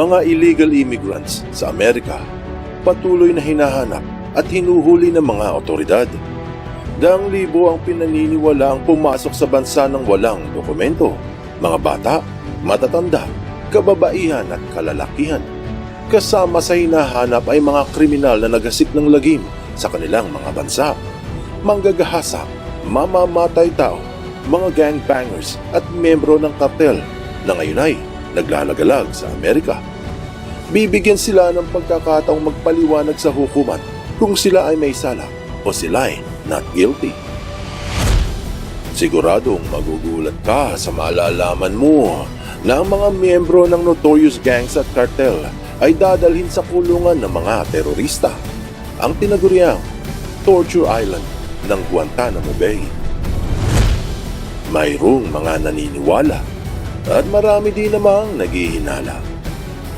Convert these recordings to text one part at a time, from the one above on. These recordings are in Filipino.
mga illegal immigrants sa Amerika patuloy na hinahanap at hinuhuli ng mga otoridad. Daang libo ang pinaniniwala ang pumasok sa bansa ng walang dokumento. Mga bata, matatanda, kababaihan at kalalakihan. Kasama sa hinahanap ay mga kriminal na nagasik ng lagim sa kanilang mga bansa. Manggagahasa, mamamatay tao, mga gangbangers at membro ng kartel na ngayon ay naglalagalag sa Amerika. Bibigyan sila ng pagkakataong magpaliwanag sa hukuman kung sila ay may sala o sila ay not guilty. Siguradong magugulat ka sa malalaman mo na ang mga miyembro ng notorious gangs at cartel ay dadalhin sa kulungan ng mga terorista. Ang tinaguriang Torture Island ng Guantanamo Bay. Mayroong mga naniniwala at marami din namang naghihinala.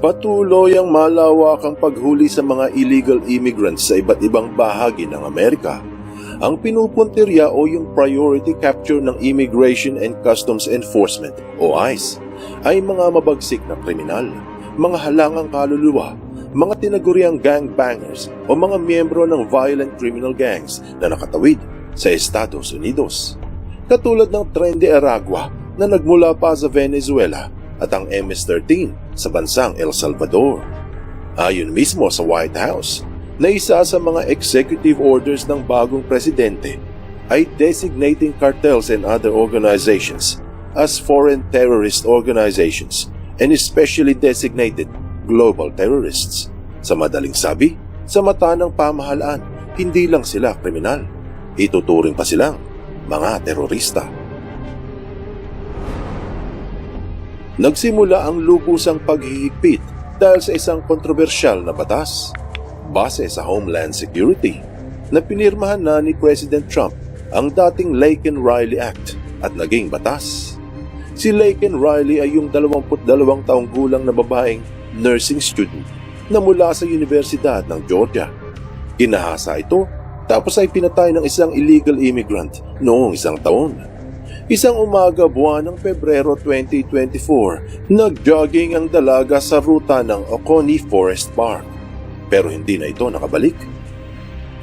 Patuloy ang malawak ang paghuli sa mga illegal immigrants sa iba't ibang bahagi ng Amerika. Ang pinupuntirya o yung priority capture ng Immigration and Customs Enforcement o ICE ay mga mabagsik na kriminal, mga halangang kaluluwa, mga tinaguriang gangbangers o mga miyembro ng violent criminal gangs na nakatawid sa Estados Unidos. Katulad ng Tren de Aragua na nagmula pa sa Venezuela at ang MS-13 sa bansang El Salvador. Ayon mismo sa White House, na isa sa mga executive orders ng bagong presidente ay designating cartels and other organizations as foreign terrorist organizations and especially designated global terrorists. Sa madaling sabi, sa mata ng pamahalaan, hindi lang sila kriminal. Ituturing pa silang mga terorista. Nagsimula ang lubusang paghihigpit dahil sa isang kontrobersyal na batas base sa Homeland Security na pinirmahan na ni President Trump ang dating Laken Riley Act at naging batas. Si Laken Riley ay yung 22 taong gulang na babaeng nursing student na mula sa Universidad ng Georgia. Kinahasa ito tapos ay pinatay ng isang illegal immigrant noong isang taon. Isang umaga buwan ng Pebrero 2024, nag-jogging ang dalaga sa ruta ng Oconee Forest Park. Pero hindi na ito nakabalik.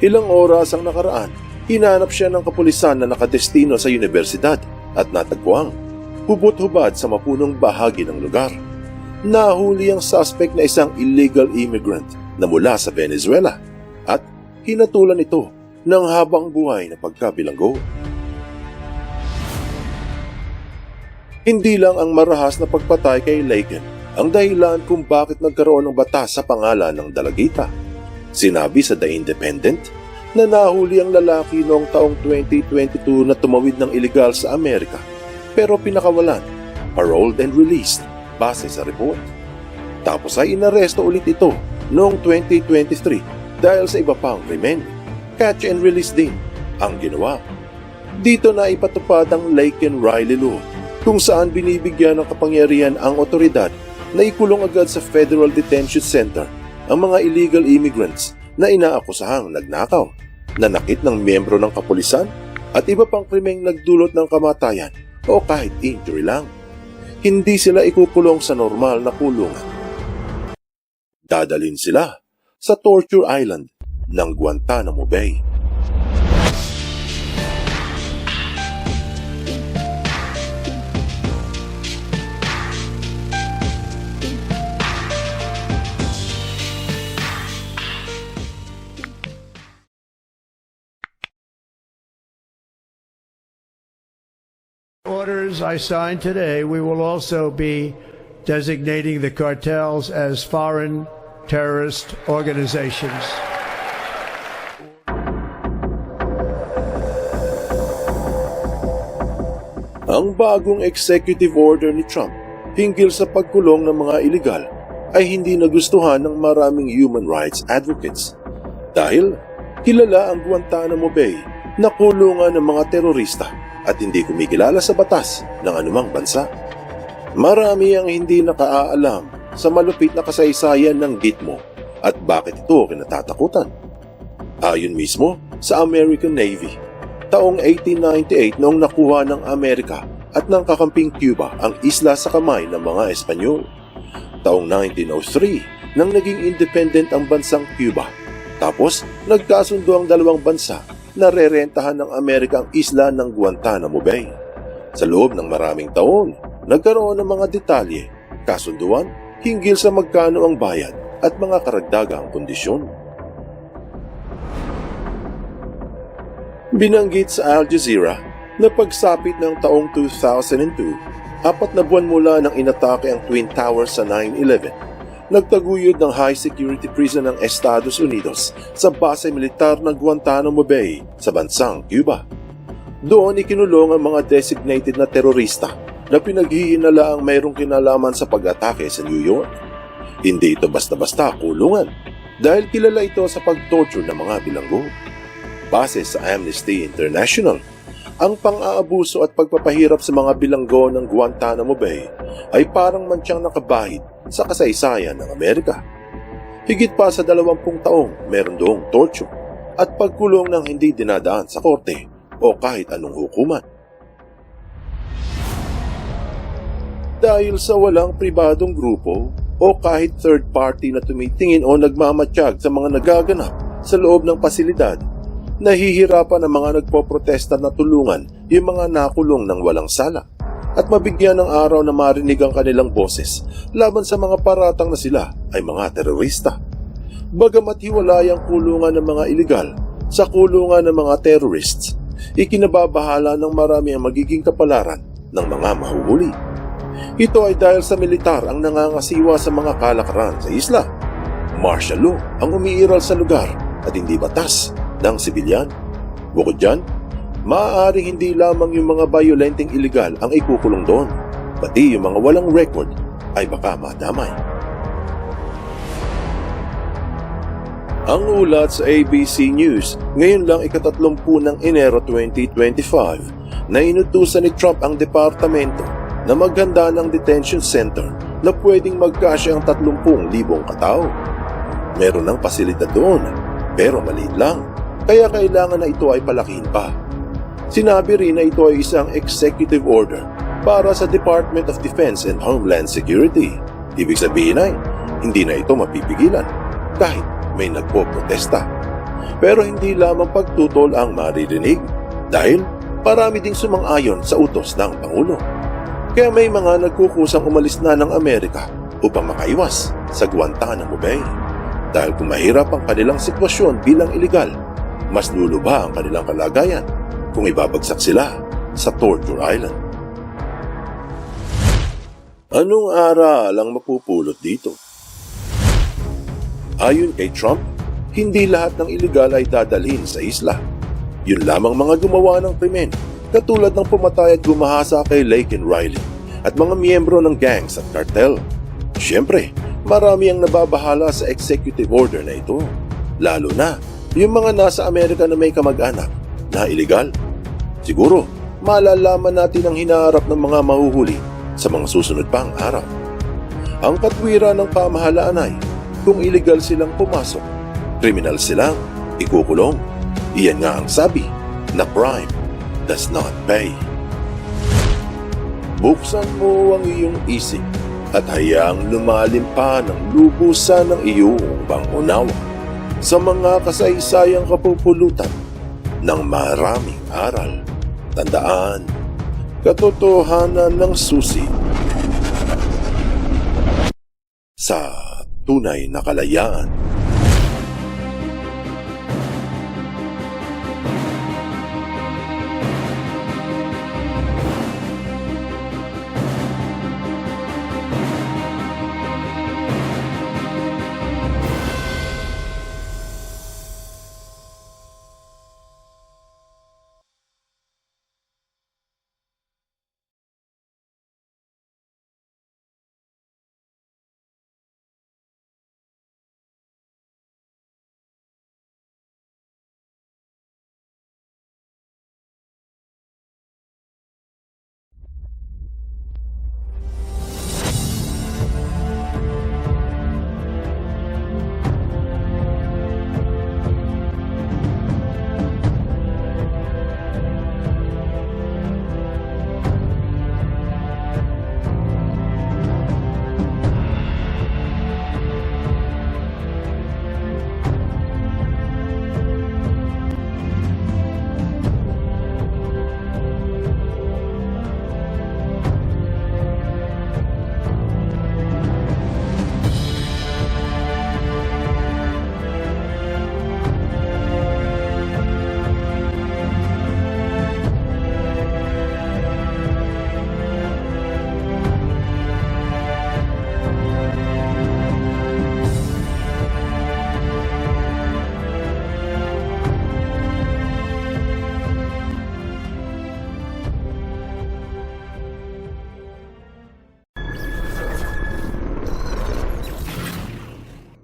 Ilang oras ang nakaraan, hinanap siya ng kapulisan na nakadestino sa universidad at natagpuang hubot-hubad sa mapunong bahagi ng lugar. Nahuli ang suspect na isang illegal immigrant na mula sa Venezuela at hinatulan ito ng habang buhay na pagkabilanggo. Hindi lang ang marahas na pagpatay kay Laken ang dahilan kung bakit nagkaroon ng batas sa pangalan ng dalagita. Sinabi sa The Independent na nahuli ang lalaki noong taong 2022 na tumawid ng illegal sa Amerika pero pinakawalan, paroled and released base sa report. Tapos ay inaresto ulit ito noong 2023 dahil sa iba pang krimen. Catch and release din ang ginawa. Dito na ipatupad ang Laken Riley Law kung saan binibigyan ng kapangyarihan ang otoridad na ikulong agad sa Federal Detention Center ang mga illegal immigrants na inaakusahang nagnakaw, nanakit ng miyembro ng kapulisan at iba pang krimeng nagdulot ng kamatayan o kahit injury lang. Hindi sila ikukulong sa normal na kulungan. Dadalhin sila sa Torture Island ng Guantanamo Bay. Orders I signed today, we will also be designating the cartels as foreign terrorist organizations. Ang bagong executive order ni Trump hinggil sa pagkulong ng mga iligal ay hindi nagustuhan ng maraming human rights advocates dahil kilala ang Guantanamo Bay na kulungan ng mga terorista at hindi kumikilala sa batas ng anumang bansa. Marami ang hindi nakaalam sa malupit na kasaysayan ng Gitmo at bakit ito kinatatakutan. Ayon mismo sa American Navy, taong 1898 noong nakuha ng Amerika at ng kakamping Cuba ang isla sa kamay ng mga Espanyol. Taong 1903 nang naging independent ang bansang Cuba. Tapos nagkasundo ang dalawang bansa na rerentahan ng Amerika ang isla ng Guantanamo Bay. Sa loob ng maraming taon, nagkaroon ng mga detalye, kasunduan, hinggil sa magkano ang bayad at mga karagdagang kondisyon. Binanggit sa Al Jazeera na pagsapit ng taong 2002, apat na buwan mula nang inatake ang Twin Towers sa 9-11, nagtaguyod ng high security prison ng Estados Unidos sa base militar ng Guantanamo Bay sa bansang Cuba. Doon ikinulong ang mga designated na terorista na pinaghihinala ang mayroong kinalaman sa pag-atake sa New York. Hindi ito basta-basta kulungan dahil kilala ito sa pag-torture ng mga bilanggo. Base sa Amnesty International, ang pang-aabuso at pagpapahirap sa mga bilanggo ng Guantanamo Bay ay parang mantyang nakabahid sa kasaysayan ng Amerika. Higit pa sa dalawampung taong meron doong torture at pagkulong ng hindi dinadaan sa korte o kahit anong hukuman. Dahil sa walang pribadong grupo o kahit third party na tumitingin o nagmamatsyag sa mga nagaganap sa loob ng pasilidad, nahihirapan ang mga nagpoprotesta na tulungan yung mga nakulong ng walang sala at mabigyan ng araw na marinig ang kanilang boses laban sa mga paratang na sila ay mga terorista. Bagamat hiwalay ang kulungan ng mga iligal sa kulungan ng mga terrorists, ikinababahala ng marami ang magiging kapalaran ng mga mahuhuli. Ito ay dahil sa militar ang nangangasiwa sa mga kalakaran sa isla. Martial law ang umiiral sa lugar at hindi batas ng sibilyan. Bukod dyan, maaaring hindi lamang yung mga violenteng iligal ang ikukulong doon, pati yung mga walang record ay baka madamay. Ang ulat sa ABC News ngayon lang ikatatlumpu ng Enero 2025 na inutusan ni Trump ang departamento na maghanda ng detention center na pwedeng magkasya ang 30,000 katao. Meron ng pasilidad doon, pero maliit lang, kaya kailangan na ito ay palakihin pa. Sinabi rin na ito ay isang executive order para sa Department of Defense and Homeland Security. Ibig sabihin ay, hindi na ito mapipigilan kahit may nagpo-protesta. Pero hindi lamang pagtutol ang maririnig dahil parami ding sumang-ayon sa utos ng Pangulo. Kaya may mga nagkukusang umalis na ng Amerika upang makaiwas sa Guantanamo Bay. Dahil kung mahirap ang kanilang sitwasyon bilang iligal, mas luluba ang kanilang kalagayan kung ibabagsak sila sa Torture Island. Anong aral ang mapupulot dito? Ayon kay Trump, hindi lahat ng iligal ay dadalhin sa isla. Yun lamang mga gumawa ng krimen, katulad ng pumatay at gumahasa kay Lake and Riley at mga miyembro ng gangs at cartel. Siyempre, marami ang nababahala sa executive order na ito, lalo na yung mga nasa Amerika na may kamag-anak na iligal. Siguro, malalaman natin ang hinaharap ng mga mahuhuli sa mga susunod pang araw. Ang katwiran ng pamahalaan ay kung illegal silang pumasok, kriminal silang ikukulong. Iyan nga ang sabi na crime does not pay. Buksan mo ang iyong isip at hayaang lumalim pa ng lubusan ng iyong pangunawa sa mga kasaysayang kapupulutan ng maraming aral. Tandaan, katotohanan ng susi sa tunay na kalayaan.